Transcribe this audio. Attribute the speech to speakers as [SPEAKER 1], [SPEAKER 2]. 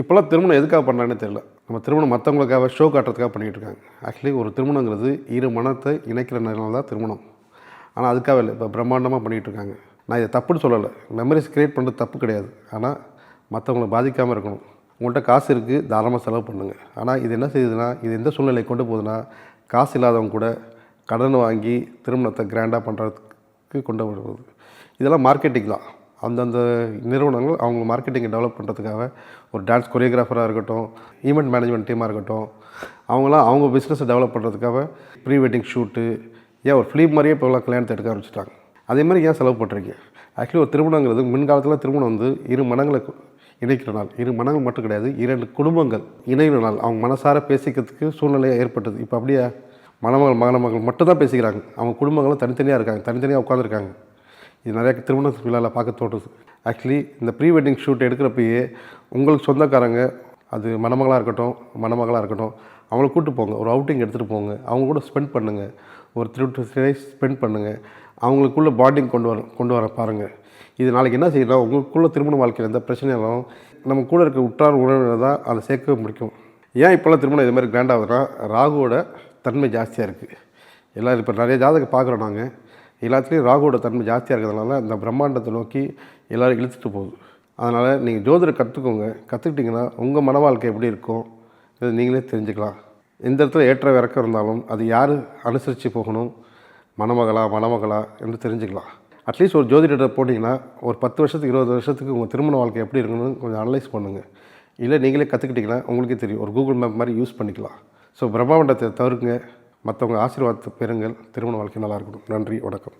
[SPEAKER 1] இப்போல்லாம் திருமணம் எதுக்காக பண்ணுறாங்கன்னு தெரியல. நம்ம திருமணம் மற்றவங்களுக்காக ஷோ காட்டுறதுக்காக பண்ணிகிட்டு இருக்காங்க ஆக்சுவலி ஒரு திருமணங்கிறது இரு மனத்தை இணைக்கிற நேரம் தான் திருமணம். ஆனால் அதுக்காக இல்லை. இப்போ பிரம்மாண்டமாக பண்ணிகிட்டு இருக்காங்க நான் இதை தப்புன்னு சொல்லலை. மெமரிஸ் க்ரியேட் பண்ணுறது தப்பு கிடையாது. ஆனால் மற்றவங்களை பாதிக்காமல் இருக்கணும். உங்கள்கிட்ட காசு இருக்குது தாராளமாக செலவு பண்ணுங்கள் ஆனால் இது என்ன செய்யுதுன்னா இது எந்த சூழ்நிலை கொண்டு போகுதுன்னா காசு இல்லாதவங்க கூட கடன் வாங்கி திருமணத்தை கிராண்டாக பண்ணுறதுக்கு கொண்டு வருவது. இதெல்லாம் மார்க்கெட்டிங் தான். அந்தந்த நிறுவனங்கள் அவங்க மார்க்கெட்டிங்கை டெவலப் பண்ணுறதுக்காக ஒரு டான்ஸ் கொரியோகிராஃபராக இருக்கட்டும் ஈவெண்ட் மேனேஜ்மெண்ட் டீமாக இருக்கட்டும் அவங்களாம் அவங்க பிஸ்னஸை டெவலப் பண்ணுறதுக்காக ப்ரீ வெட்டிங் ஷூட்டு ஏன் ஒரு ஃபிலிம் மாதிரியே இப்போலாம் கல்யாணத்தை எடுக்க ஆரம்பிச்சிட்டாங்க. அதே மாதிரி ஏன் செலவு பண்ணுறீங்க ஆக்சுவலி ஒரு திருமணங்கிறது முன்காலத்தில் திருமணம் வந்து இரு மனங்களை இணைக்கிற நாள். இரு மனங்கள் மட்டும் கிடையாது இரண்டு குடும்பங்கள் இணைகிற நாள். அவங்க மனசார பேசிக்கிறதுக்கு சூழ்நிலையாக ஏற்பட்டது. இப்போ அப்படியே மணமகள் மணமகள் மட்டும் தான் பேசிக்கிறாங்க. அவங்க குடும்பங்களும் தனித்தனியாக இருக்காங்க தனித்தனியாக உட்காந்துருக்காங்க இது நிறைய திருமண விழாவில் பார்க்க தோணுது ஆக்சுவலி இந்த ப்ரீ வெட்டிங் ஷூட் எடுக்கிறப்பயே உங்களுக்கு சொந்தக்காரங்க அது மணமகளாக இருக்கட்டும் மணமகளாக இருக்கட்டும் அவங்கள கூப்பிட்டு போங்க. ஒரு அவுட்டிங் எடுத்துகிட்டு போங்க. அவங்க கூட ஸ்பெண்ட் பண்ணுங்கள் ஒரு three to three days spend பண்ணுங்கள் அவங்களுக்குள்ளே பாண்டிங் கொண்டு வர கொண்டு வர பாருங்கள் இது நாளைக்கு என்ன செய்யலாம் உங்களுக்குள்ளே திருமண வாழ்க்கையில் எந்த பிரச்சனையாலும் நம்ம கூட இருக்க உற்றார் உறவினர் தான் அதை சேர்க்க முடிக்கும். ஏன் இப்போல்லாம் திருமணம் இது மாதிரி கிராண்ட் ஆகுதுன்னா ராகுவோட தன்மை ஜாஸ்தியாக இருக்குது எல்லோரும் இப்போ நிறைய ஜாதகம் பார்க்குறோம் நாங்கள் எல்லாத்துலேயும் ராகுவோட தன்மை ஜாஸ்தியாக இருக்கிறதுனால இந்த பிரம்மாண்டத்தை நோக்கி எல்லோரும் இழுத்துட்டு போகுது. அதனால் நீங்கள் ஜோதிடம் கற்றுக்கோங்க கற்றுக்கிட்டிங்கன்னா உங்கள் மன வாழ்க்கை எப்படி இருக்கும்? இதை நீங்களே தெரிஞ்சுக்கலாம். எந்த இடத்துல ஏற்ற இறக்கம் இருந்தாலும் அது யார் அனுசரித்து போகணும்? மணமகளா மணமகளா என்று தெரிஞ்சுக்கலாம். அட்லீஸ்ட் ஒரு ஜோதிடத்தை போட்டிங்கன்னா ஒரு பத்து வருஷத்துக்கு இருபது வருஷத்துக்கு உங்கள் திருமண வாழ்க்கை எப்படி இருக்கணும்னு கொஞ்சம் அனலைஸ் பண்ணுங்கள் இல்லை நீங்களே கற்றுக்கிட்டிங்கன்னா உங்களுக்கே தெரியும். ஒரு கூகுள் மேப் மாதிரி யூஸ் பண்ணிக்கலாம். ஸோ பிரம்மாண்டத்தை தவிர்க்குங்க. மற்றவங்க ஆசீர்வாதத்தை பெறுங்கள். திருமண வாழ்க்கை நல்லா இருக்கணும் நன்றி வணக்கம்.